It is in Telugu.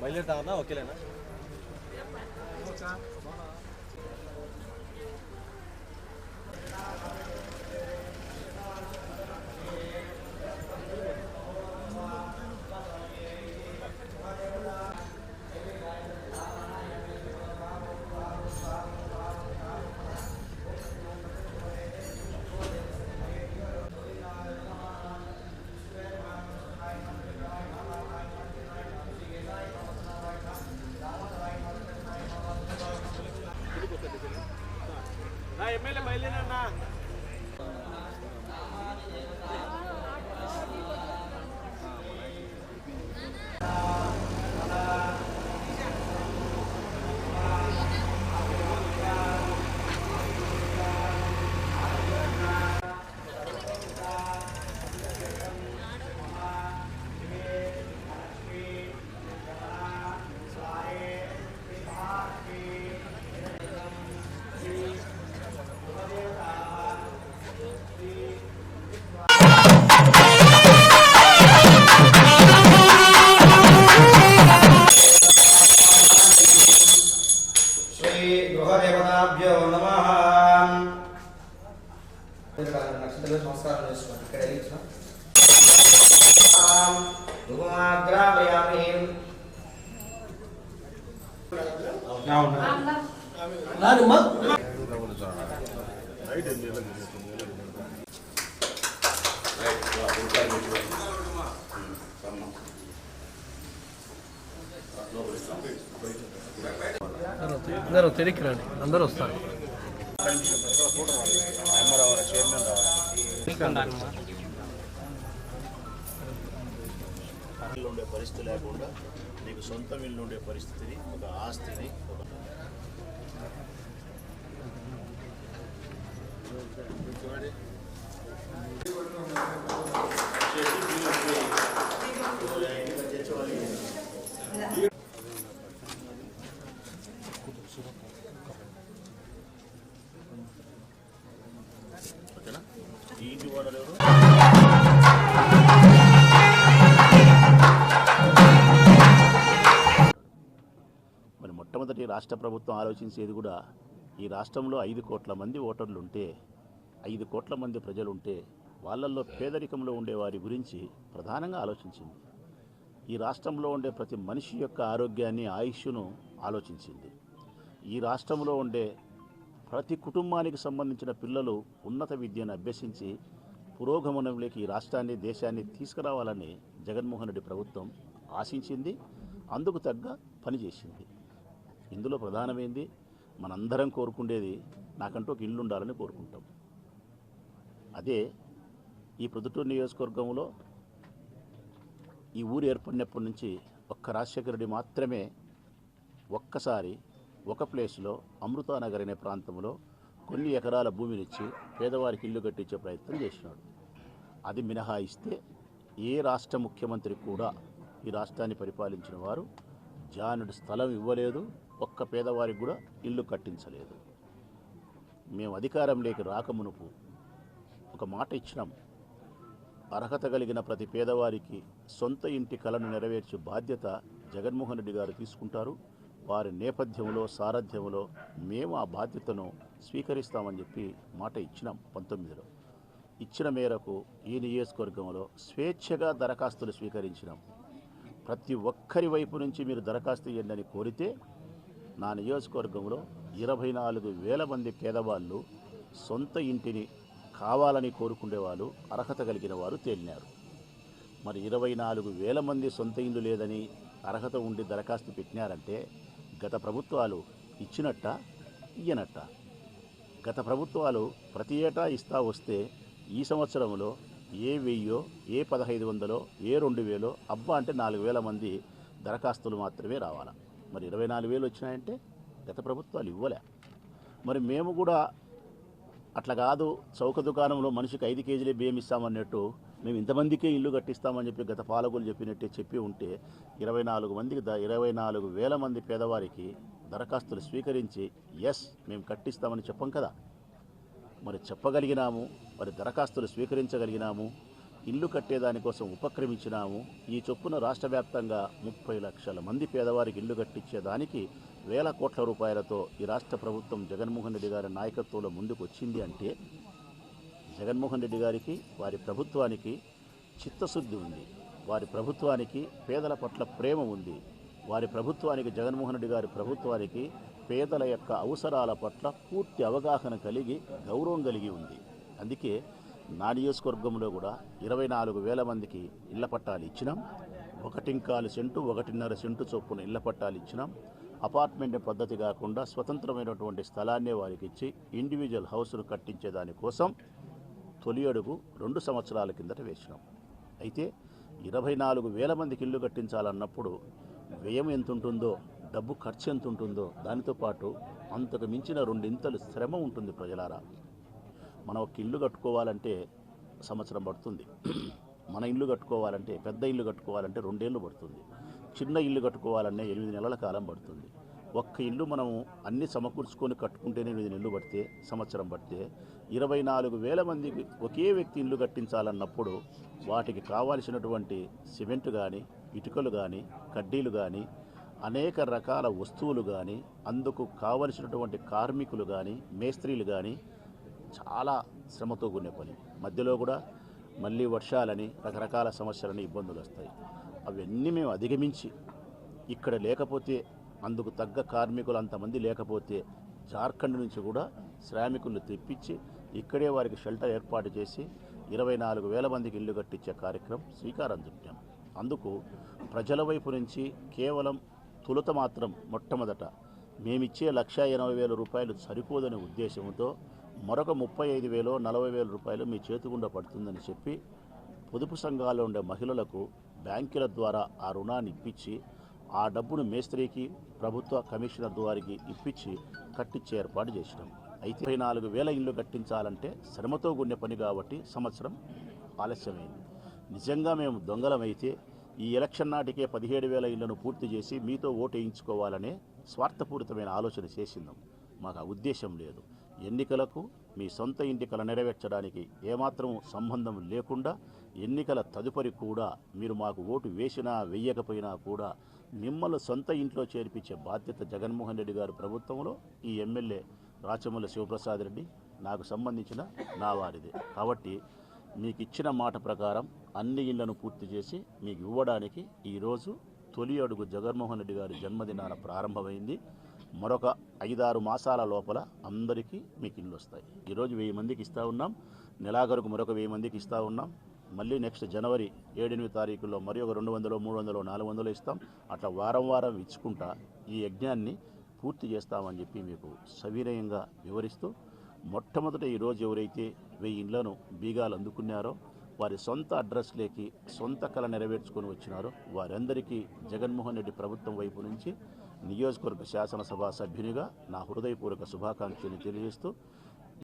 బయలుదేరుతామన్నా ఓకేలేనా అందరూ తిరిగి రండి. అందరూ వస్తారు. పరిస్థితి లేకుండా నీకు సొంతం ఇల్లు ఉండే పరిస్థితిని ఒక ఆస్తిని ఒక ఓకేనా మరి మొట్టమొదటి రాష్ట్ర ప్రభుత్వం ఆలోచించేది కూడా ఈ రాష్ట్రంలో ఐదు కోట్ల మంది ఓటర్లు ఉంటే ఐదు కోట్ల మంది ప్రజలు ఉంటే వాళ్ళల్లో పేదరికంలో ఉండే వారి గురించి ప్రధానంగా ఆలోచించింది. ఈ రాష్ట్రంలో ఉండే ప్రతి మనిషి యొక్క ఆరోగ్యాన్ని ఆయుష్ను ఆలోచించింది. ఈ రాష్ట్రంలో ఉండే ప్రతి కుటుంబానికి సంబంధించిన పిల్లలు ఉన్నత విద్యను అభ్యసించి పురోగమనంలోకి ఈ రాష్ట్రాన్ని దేశాన్ని తీసుకురావాలని జగన్మోహన్ రెడ్డి ప్రభుత్వం ఆశించింది. అందుకు తగ్గ పనిచేసింది. ఇందులో ప్రధానమైంది మనందరం కోరుకుండేది నాకంటూ ఒక ఇల్లు ఉండాలని కోరుకుంటాం. అదే ఈ ప్రొద్దుటూరు నియోజకవర్గంలో ఈ ఊరు ఏర్పడినప్పటి నుంచి ఒక్క రాజశేఖర రెడ్డి మాత్రమే ఒక్కసారి ఒక ప్లేస్లో అమృతానగర్ అనే ప్రాంతంలో కొన్ని ఎకరాల భూమినిచ్చి పేదవారికి ఇల్లు కట్టించే ప్రయత్నం చేసినాడు. అది మినహాయిస్తే ఏ రాష్ట్ర ముఖ్యమంత్రి కూడా ఈ రాష్ట్రాన్ని పరిపాలించిన వారు జానుడి స్థలం ఇవ్వలేదు ఒక్క పేదవారికి కూడా ఇల్లు కట్టించలేదు. మేము అధికారంలోకి రాకమునుపు ఒక మాట ఇచ్చినాం. అర్హత కలిగిన ప్రతి పేదవారికి సొంత ఇంటి కలను నెరవేర్చే బాధ్యత జగన్మోహన్ రెడ్డి గారు తీసుకుంటారు. వారి నేపథ్యంలో సారథ్యంలో మేము ఆ బాధ్యతను స్వీకరిస్తామని చెప్పి మాట ఇచ్చినాం పంతొమ్మిదిలో. ఇచ్చిన మేరకు ఈ నియోజకవర్గంలో స్వేచ్ఛగా దరఖాస్తులు స్వీకరించినాం. ప్రతి ఒక్కరి వైపు నుంచి మీరు దరఖాస్తు ఇవ్వండి అని కోరితే నా నియోజకవర్గంలో ఇరవై నాలుగు వేల మంది పేదవాళ్ళు సొంత ఇంటిని కావాలని కోరుకునే వాళ్ళు అర్హత కలిగిన వారు తేలినారు. మరి ఇరవై నాలుగు వేల మంది సొంత ఇల్లు లేదని అర్హత ఉండి దరఖాస్తు పెట్టినారంటే గత ప్రభుత్వాలు ఇచ్చినట్ట ఇయ్యనట్ట? గత ప్రభుత్వాలు ప్రతి ఏటా ఇస్తా వస్తే ఈ సంవత్సరంలో ఏ వెయ్యో ఏ పదహైదు వందలో ఏ రెండు వేలో అబ్బా అంటే నాలుగు వేల మంది దరఖాస్తులు మాత్రమే రావాలా? మరి ఇరవై నాలుగు వేలు వచ్చినాయంటే గత ప్రభుత్వాలు ఇవ్వలే. మరి మేము కూడా అట్లా కాదు. చౌక దుకాణంలో మనిషికి ఐదు కేజీలే బియ్యం ఇస్తామన్నట్టు మేము ఇంతమందికే ఇల్లు కట్టిస్తామని చెప్పి గత పాలకులు చెప్పినట్టే చెప్పి ఉంటే ఇరవై నాలుగు మందికి ద ఇరవై నాలుగు వేల మంది పేదవారికి దరఖాస్తులు స్వీకరించి ఎస్ మేము కట్టిస్తామని చెప్పం కదా. మరి చెప్పగలిగినాము మరి దరఖాస్తులు స్వీకరించగలిగినాము ఇల్లు కట్టేదానికోసం ఉపక్రమించినాము ఈ చొప్పున రాష్ట్ర వ్యాప్తంగా ముప్పై లక్షల మంది పేదవారికి ఇల్లు కట్టించేదానికి వేల కోట్ల రూపాయలతో ఈ రాష్ట్ర ప్రభుత్వం జగన్మోహన్ రెడ్డి గారి నాయకత్వంలో ముందుకు వచ్చింది అంటే జగన్మోహన్ రెడ్డి గారికి వారి ప్రభుత్వానికి చిత్తశుద్ధి ఉంది. వారి ప్రభుత్వానికి పేదల పట్ల ప్రేమ ఉంది. వారి ప్రభుత్వానికి జగన్మోహన్ రెడ్డి గారి ప్రభుత్వానికి పేదల యొక్క అవసరాల పట్ల పూర్తి అవగాహన కలిగి గౌరవం కలిగి ఉంది. అందుకే నా నియోజకవర్గంలో కూడా ఇరవై నాలుగు వేల మందికి ఇళ్ళ పట్టాలు ఇచ్చినాం. ఒకటింకాలు సెంటు ఒకటిన్నర సెంటు చొప్పున ఇళ్ళ పట్టాలు ఇచ్చినాం. అపార్ట్మెంట్ పద్ధతి కాకుండా స్వతంత్రమైనటువంటి స్థలాన్ని వారికి ఇచ్చి ఇండివిజువల్ హౌస్ను కట్టించే దానికోసం తొలి అడుగు రెండు సంవత్సరాల కిందట వేసినాం. అయితే ఇరవై నాలుగు వేల మందికి ఇల్లు కట్టించాలన్నప్పుడు వ్యయం ఎంత ఉంటుందో డబ్బు ఖర్చు ఎంత ఉంటుందో దానితో పాటు అంతకు మించిన రెండింతలు శ్రమ ఉంటుంది ప్రజలారా. మనం ఒక ఇల్లు కట్టుకోవాలంటే సంవత్సరం పడుతుంది. మన ఇల్లు కట్టుకోవాలంటే పెద్ద ఇల్లు కట్టుకోవాలంటే రెండేళ్ళు పడుతుంది. చిన్న ఇల్లు కట్టుకోవాలనే ఎనిమిది నెలల కాలం పడుతుంది. ఒక్క ఇల్లు మనం అన్ని సమకూర్చుకొని కట్టుకుంటేనే ఎనిమిది నెలలు పడితే సంవత్సరం పడితే ఇరవై నాలుగు వేల మందికి ఒకే వ్యక్తి ఇల్లు కట్టించాలన్నప్పుడు వాటికి కావాల్సినటువంటి సిమెంట్ కానీ ఇటుకలు కానీ కడ్డీలు కానీ అనేక రకాల వస్తువులు కానీ అందుకు కావలసినటువంటి కార్మికులు కానీ మేస్త్రీలు కానీ చాలా శ్రమతో కూడిన పని. మధ్యలో కూడా మళ్ళీ వర్షాలని రకరకాల సమస్యలని ఇబ్బందులు వస్తాయి. అవన్నీ మేము అధిగమించి ఇక్కడ లేకపోతే అందుకు తగ్గ కార్మికులు అంతమంది లేకపోతే జార్ఖండ్ నుంచి కూడా శ్రామికులను తెప్పించి ఇక్కడే వారికి షెల్టర్ ఏర్పాటు చేసి ఇరవై నాలుగు వేల మందికి ఇల్లు కట్టించే కార్యక్రమం శ్రీకారం చుట్టాం. అందుకు ప్రజల వైపు నుంచి కేవలం తొలుత మాత్రం మొట్టమొదట మేమిచ్చే లక్ష ఎనభై వేల రూపాయలు సరిపోదనే ఉద్దేశంతో మరొక ముప్పై ఐదు వేలు నలభై వేల రూపాయలు మీ చేతిగుండా పడుతుందని చెప్పి పొదుపు సంఘాల్లో ఉండే మహిళలకు బ్యాంకుల ద్వారా ఆ రుణాన్ని ఇప్పించి ఆ డబ్బును మేస్త్రికి ప్రభుత్వ కమిషనర్ ద్వారికి ఇప్పించి కట్టించే ఏర్పాటు చేసినాం. అయితే ఇరవై నాలుగు వేల ఇల్లు కట్టించాలంటే శ్రమతో కూడిన పని కాబట్టి సంవత్సరం ఆలస్యమైంది. నిజంగా మేము దొంగలమైతే ఈ ఎలక్షన్ నాటికే పదిహేడు వేల ఇళ్ళను పూర్తి చేసి మీతో ఓటు వేయించుకోవాలనే స్వార్థపూరితమైన ఆలోచన చేసిందాం మాకు ఆ ఉద్దేశం లేదు. ఎన్నికలకు మీ సొంత ఎన్నికల నెరవేర్చడానికి ఏమాత్రం సంబంధం లేకుండా ఎన్నికల తదుపరి కూడా మీరు మాకు ఓటు వేసినా వేయకపోయినా కూడా మిమ్మల్ని సొంత ఇంట్లో చేర్పించే బాధ్యత జగన్మోహన్ రెడ్డి గారి ప్రభుత్వంలో ఈ ఎమ్మెల్యే రాచమల్ల శివప్రసాద్ రెడ్డి నాకు సంబంధించిన నా వారిది. కాబట్టి మీకు ఇచ్చిన మాట ప్రకారం అన్ని ఇళ్ళను పూర్తి చేసి మీకు ఇవ్వడానికి ఈరోజు తొలి అడుగు జగన్మోహన్ రెడ్డి గారి జన్మదినాన ప్రారంభమైంది. మరొక ఐదారు మాసాల లోపల అందరికీ మీకు ఇల్లు వస్తాయి. ఈరోజు వెయ్యి మందికి ఇస్తూ ఉన్నాం. నెలాఖరుకు మరొక వెయ్యి మందికి ఇస్తూ ఉన్నాం. మళ్ళీ నెక్స్ట్ జనవరి ఏడెనిమిది తారీఖుల్లో మరి ఒక రెండు వందలు మూడు వందలు నాలుగు వందలు ఇస్తాం. అట్లా వారం వారం ఇచ్చుకుంటా ఈ యజ్ఞాన్ని పూర్తి చేస్తామని చెప్పి మీకు సవినయంగా వివరిస్తూ మొట్టమొదట ఈరోజు ఎవరైతే వెయ్యి ఇండ్లను బీగాలు అందుకున్నారో వారి సొంత అడ్రస్లేకి సొంత కళ నెరవేర్చుకొని వచ్చినారో వారందరికీ జగన్మోహన్ రెడ్డి ప్రభుత్వం వైపు నుంచి నియోజకవర్గ శాసనసభ సభ్యునిగా నా హృదయపూర్వక శుభాకాంక్షలు తెలియజేస్తూ